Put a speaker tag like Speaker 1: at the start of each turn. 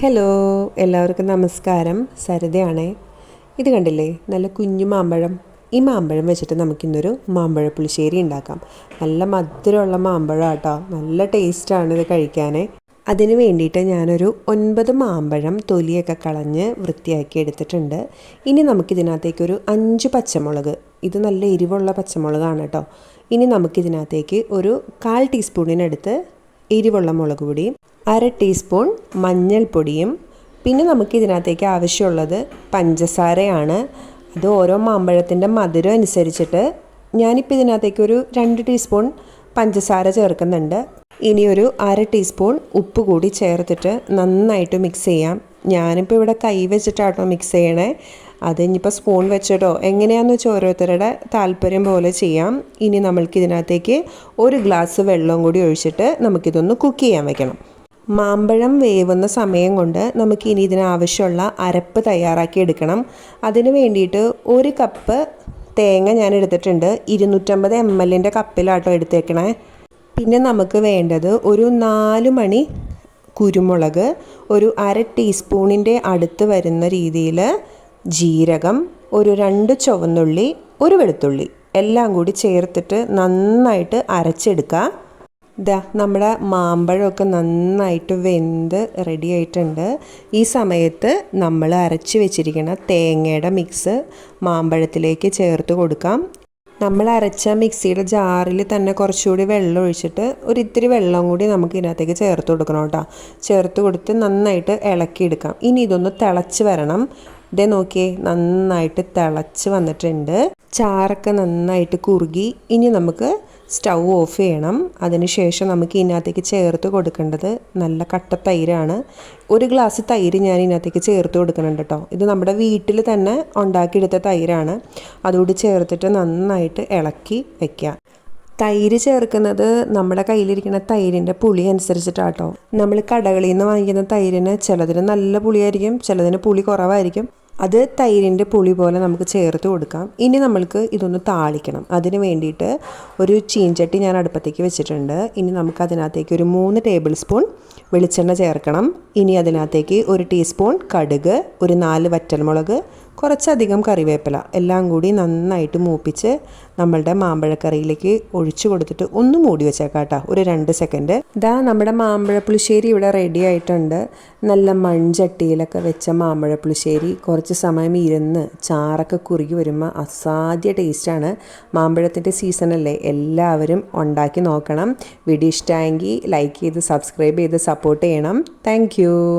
Speaker 1: Hello എല്ലാവർക്കും നമസ്കാരം. സരിതയാണേ. ഇത് കണ്ടില്ലേ? നല്ല കുഞ്ഞു മാമ്പഴം. ഈ മാമ്പഴം വെച്ചിട്ട് നമുക്കിന്നൊരു മാമ്പഴ പുളിശ്ശേരി ഉണ്ടാക്കാം. നല്ല മധുരമുള്ള മാമ്പഴം കേട്ടോ നല്ല ടേസ്റ്റാണ് ഇത് കഴിക്കാൻ അതിന് വേണ്ടിയിട്ട് ഞാനൊരു ഒൻപത് മാമ്പഴം തൊലിയൊക്കെ കളഞ്ഞ് വൃത്തിയാക്കി എടുത്തിട്ടുണ്ട്. ഇനി നമുക്കിതിനകത്തേക്കൊരു അഞ്ച് പച്ചമുളക്. ഇത് നല്ല എരിവുള്ള പച്ചമുളകാണ് കേട്ടോ. ഇനി നമുക്കിതിനകത്തേക്ക് ഒരു കാൽ ടീസ്പൂണിനടുത്ത് എരിവുള്ള മുളക് പൊടിയും അര ടീസ്പൂൺ മഞ്ഞൾപ്പൊടിയും. പിന്നെ നമുക്ക് ഇതിനകത്തേക്ക് ആവശ്യമുള്ളത് പഞ്ചസാരയാണ്. അത് ഓരോ മാമ്പഴത്തിന്റെ മധുരം അനുസരിച്ചിട്ട് ഞാനിപ്പോൾ ഇതിനകത്തേക്ക് ഒരു രണ്ട് ടീസ്പൂൺ പഞ്ചസാര ചേർക്കുന്നുണ്ട്. ഇനിയൊരു അര ടീസ്പൂൺ ഉപ്പ് കൂടി ചേർത്തിട്ട് നന്നായിട്ട് മിക്സ് ചെയ്യാം. ഞാനിപ്പോൾ ഇവിടെ കൈ വെച്ചിട്ടാട്ടോ മിക്സ് ചെയ്യണേ. അത് ഇനിയിപ്പോൾ സ്പൂൺ വെച്ചിട്ടോ എങ്ങനെയാണെന്ന് വെച്ചാൽ ഓരോരുത്തരുടെ താല്പര്യം പോലെ ചെയ്യാം. ഇനി നമ്മൾക്ക് ഇതിനകത്തേക്ക് ഒരു ഗ്ലാസ് വെള്ളം കൂടി ഒഴിച്ചിട്ട് നമുക്കിതൊന്ന് കുക്ക് ചെയ്യാൻ വെക്കണം. മാമ്പഴം വേവുന്ന സമയം കൊണ്ട് നമുക്ക് ഇനി ഇതിനാവശ്യമുള്ള അരപ്പ് തയ്യാറാക്കി എടുക്കണം. അതിന് വേണ്ടിയിട്ട് ഒരു കപ്പ് തേങ്ങ ഞാൻ എടുത്തിട്ടുണ്ട്. ഇരുന്നൂറ്റമ്പത് എം എല്ലിന്റെ കപ്പിലാട്ടോ എടുത്തേക്കണേ. പിന്നെ നമുക്ക് വേണ്ടത് ഒരു നാല് മണി കുരുമുളക് ഒരു അര ടീസ്പൂണിന്റെ അടുത്ത് വരുന്ന രീതിയിൽ ജീരകം ഒരു രണ്ട് ചുവന്നുള്ളി ഒരു വെളുത്തുള്ളി എല്ലാം കൂടി ചേർത്തിട്ട് നന്നായിട്ട് അരച്ചെടുക്കുക. ഇതാ നമ്മുടെ മാമ്പഴമൊക്കെ നന്നായിട്ട് വെന്ത് റെഡി ആയിട്ടുണ്ട്. ഈ സമയത്ത് നമ്മൾ അരച്ച് വെച്ചിരിക്കുന്ന തേങ്ങയുടെ മിക്സ് മാമ്പഴത്തിലേക്ക് ചേർത്ത് കൊടുക്കാം. നമ്മൾ അരച്ച മിക്സിയുടെ ജാറിൽ തന്നെ കുറച്ചുകൂടി വെള്ളം ഒഴിച്ചിട്ട് ഒരു ഇത്തിരി വെള്ളം കൂടി നമുക്ക് ഇതിനകത്തേക്ക് ചേർത്ത് കൊടുക്കണം കേട്ടോ. ചേർത്ത് കൊടുത്ത് നന്നായിട്ട് ഇളക്കിയെടുക്കാം. ഇനി ഇതൊന്ന് തിളച്ച് വരണം. ഇതേ നോക്കിയേ നന്നായിട്ട് തിളച്ച് വന്നിട്ടുണ്ട്. ചാറൊക്കെ നന്നായിട്ട് കുറുകി ഇനി നമുക്ക് സ്റ്റൗ ഓഫ് ചെയ്യണം. അതിനുശേഷം നമുക്ക് ഇതിനകത്തേക്ക് ചേർത്ത് കൊടുക്കേണ്ടത് നല്ല കട്ട തൈരാണ്. ഒരു ഗ്ലാസ് തൈര് ഞാൻ ഇതിനകത്തേക്ക് ചേർത്ത് കൊടുക്കുന്നുണ്ട് കേട്ടോ. ഇത് നമ്മുടെ വീട്ടിൽ തന്നെ ഉണ്ടാക്കിയെടുത്ത തൈരാണ്. അതുകൂടി ചേർത്തിട്ട് നന്നായിട്ട് ഇളക്കി വയ്ക്കുക തൈര് ചേർക്കുന്നത് നമ്മുടെ കയ്യിലിരിക്കുന്ന തൈരിന്റെ പുളി അനുസരിച്ചിട്ടാട്ടോ. നമ്മൾ കടകളിൽ നിന്ന് വാങ്ങിക്കുന്ന തൈരിന് ചിലതിന് നല്ല പുളിയായിരിക്കും ചിലതിന് പുളി കുറവായിരിക്കും. അത് തൈരിന്റെ പുളി പോലെ നമുക്ക് ചേർത്ത് കൊടുക്കാം. ഇനി നമ്മൾക്ക് ഇതൊന്ന് താളിക്കണം. അതിന് വേണ്ടിയിട്ട് ഒരു ചീഞ്ചട്ടി ഞാൻ അടുപ്പത്തേക്ക് വെച്ചിട്ടുണ്ട്. ഇനി നമുക്ക് അതിനകത്തേക്ക് ഒരു മൂന്ന് ടേബിൾ സ്പൂൺ വെളിച്ചെണ്ണ ചേർക്കണം. ഇനി അതിനകത്തേക്ക് ഒരു ടീസ്പൂൺ കടുക് ഒരു നാല് വറ്റൽമുളക് കുറച്ചധികം കറിവേപ്പില എല്ലാം കൂടി നന്നായിട്ട് മൂപ്പിച്ച് നമ്മളുടെ മാമ്പഴക്കറിയിലേക്ക് ഒഴിച്ചു കൊടുത്തിട്ട് ഒന്ന് മൂടി വെച്ചേക്കാം കേട്ടോ ഒരു രണ്ട് സെക്കൻഡ് ഇതാ നമ്മുടെ മാമ്പഴ പുളിശ്ശേരി ഇവിടെ റെഡി ആയിട്ടുണ്ട്. നല്ല മൺചട്ടിയിലൊക്കെ വെച്ച മാമ്പഴ പുളിശ്ശേരി കുറച്ച് സമയം ഇരുന്ന് ചാറൊക്കെ കുറുകി വരുമ്പോൾ അസാധ്യ ടേസ്റ്റാണ് മാമ്പഴത്തിന്റെ സീസണല്ലേ എല്ലാവരും ഉണ്ടാക്കി നോക്കണം. വീഡിയോ ഇഷ്ടമായെങ്കിൽ ലൈക്ക് ചെയ്ത് സബ്സ്ക്രൈബ് ചെയ്ത് സപ്പോർട്ട് ചെയ്യണം. താങ്ക്